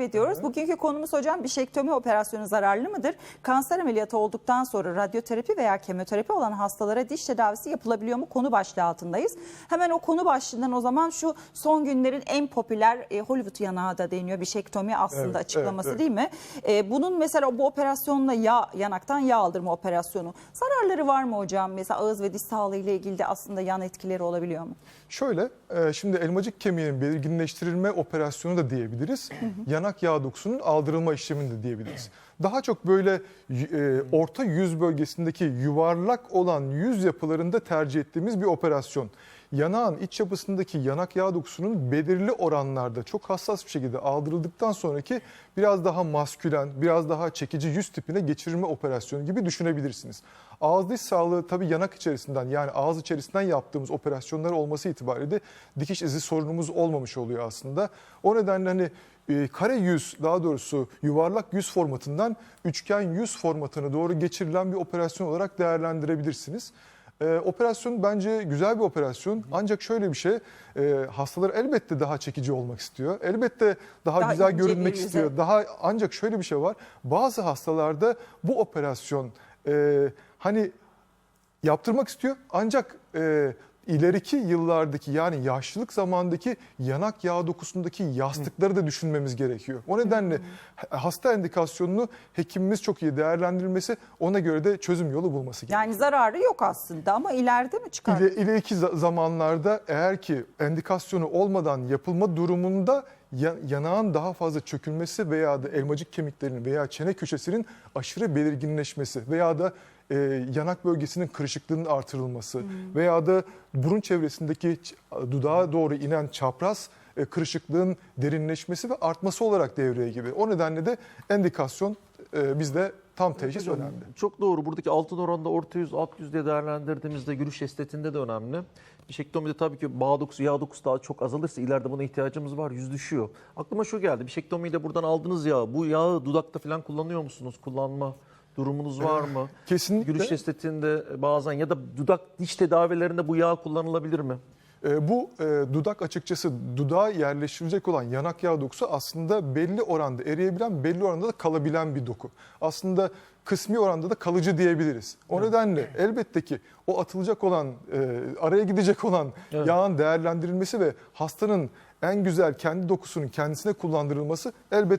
ediyoruz. Bugünkü konumuz hocam bişektomi operasyonu zararlı mıdır? Kanser ameliyatı olduktan sonra radyoterapi veya kemoterapi olan hastalara diş tedavisi yapılabiliyor mu? Konu başlığı altındayız. Hemen o konu başlığından o zaman şu son günlerin en popüler e, Hollywood yanağı da deniyor. Bişektomi aslında Evet, açıklaması evet, evet. değil mi? E, bunun mesela bu operasyonla yağ, yanaktan yağ aldırma operasyonu. Zararları var mı hocam? Mesela ağız ve diş sağlığı ile ilgili de aslında yan etkileri olabiliyor mu? Şöyle, e, şimdi elmacık kemiğinin belirginleştirilme operasyonu da diyebiliriz. Yanak yağ dokusunun aldırılma işlemini de diyebiliriz. Daha çok böyle e, orta yüz bölgesindeki yuvarlak olan yüz yapılarında tercih ettiğimiz bir operasyon. Yanağın iç yapısındaki yanak yağ dokusunun belirli oranlarda çok hassas bir şekilde aldırıldıktan sonraki biraz daha maskülen, biraz daha çekici yüz tipine geçirilme operasyonu gibi düşünebilirsiniz. Ağız diş sağlığı tabii yanak içerisinden yani ağız içerisinden yaptığımız operasyonlar olması itibariyle dikiş izi sorunumuz olmamış oluyor aslında. O nedenle hani e, kare yüz daha doğrusu yuvarlak yüz formatından üçgen yüz formatına doğru geçirilen bir operasyon olarak değerlendirebilirsiniz. E, operasyon bence güzel bir operasyon ancak şöyle bir şey e, hastalar elbette daha çekici olmak istiyor. Elbette daha, Daha güzel görünmek yüze. istiyor. Daha ancak şöyle bir şey var. Bazı hastalarda bu operasyon e, hani yaptırmak istiyor ancak e, ileriki yıllardaki yani yaşlılık zamandaki yanak yağ dokusundaki yastıkları da düşünmemiz gerekiyor. O nedenle hasta endikasyonunu hekimimiz çok iyi değerlendirilmesi ona göre de çözüm yolu bulması gerekiyor. Yani zararı yok aslında ama ileride mi çıkar? İle, ileriki za- zamanlarda eğer ki endikasyonu olmadan yapılma durumunda yanağın daha fazla çökülmesi veya da elmacık kemiklerinin veya çene köşesinin aşırı belirginleşmesi veya da e, yanak bölgesinin kırışıklığının artırılması veya da burun çevresindeki dudağa doğru inen çapraz e, kırışıklığın derinleşmesi ve artması olarak devreye gibi. O nedenle de endikasyon e, bizde tam teşhis Hocam, önemli. Çok doğru. Buradaki altın oranda orta yüz, alt yüz diye değerlendirdiğimizde gülüş estetinde de önemli. Bişektomide tabii ki bağ dokusu, yağ dokusu daha çok azalırsa ileride buna ihtiyacımız var. Yüz düşüyor. Aklıma şu geldi. Bişektomiyle buradan aldığınız yağı, bu yağı dudakta falan kullanıyor musunuz? Kullanma durumunuz var mı? Kesinlikle. Gülüş estetinde bazen ya da dudak diş tedavilerinde bu yağ kullanılabilir mi? E, bu e, dudak açıkçası dudağa yerleştirilecek olan yanak yağ dokusu aslında belli oranda eriyebilen, belli oranda da kalabilen bir doku. Aslında kısmi oranda da kalıcı diyebiliriz. O nedenle elbette ki o atılacak olan, e, araya gidecek olan Evet. yağın değerlendirilmesi ve hastanın en güzel kendi dokusunun kendisine kullandırılması elbette